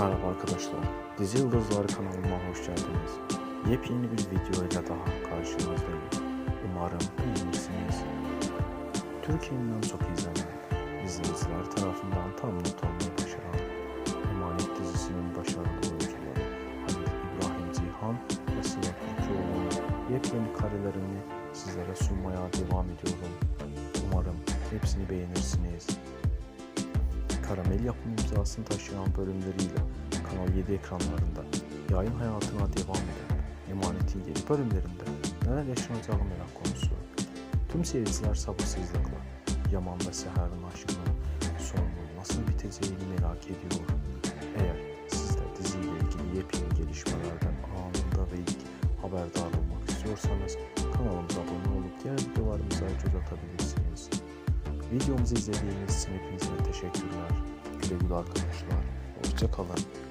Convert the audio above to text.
Merhaba arkadaşlar, Dizi Yıldızları kanalıma hoş geldiniz. Yepyeni bir video daha karşınızdayım. Umarım beğenirsiniz. Türkiye'nin en çok izlenen izleyiciler tarafından tam not almayı başaran Emanet dizisinin başarılı oyuncuları Halil İbrahim Cihan ve Sıla Türkoğlu'nun yepyeni karelerini sizlere sunmaya devam ediyorum. Umarım hepsini beğenirsiniz. Karamel yapım imzasını taşıyan bölümleriyle Kanal 7 ekranlarında yayın hayatına devam eden Emanet'in yeni bölümlerinde neler yaşanacağı merak konusu. Tüm seyirciler sabırsızlıkla Yaman ve Seher'in aşkının sonunun nasıl biteceğini merak ediyor. Eğer siz de diziyle ilgili yepyeni gelişmelerden anında ve ilk haberdar olmak istiyorsanız kanalımıza abone olup diğer videolarımıza göz atabilirsiniz. Videomuzu izlediğiniz için hepinize teşekkürler. Güle güle arkadaşlar. Hoşçakalın.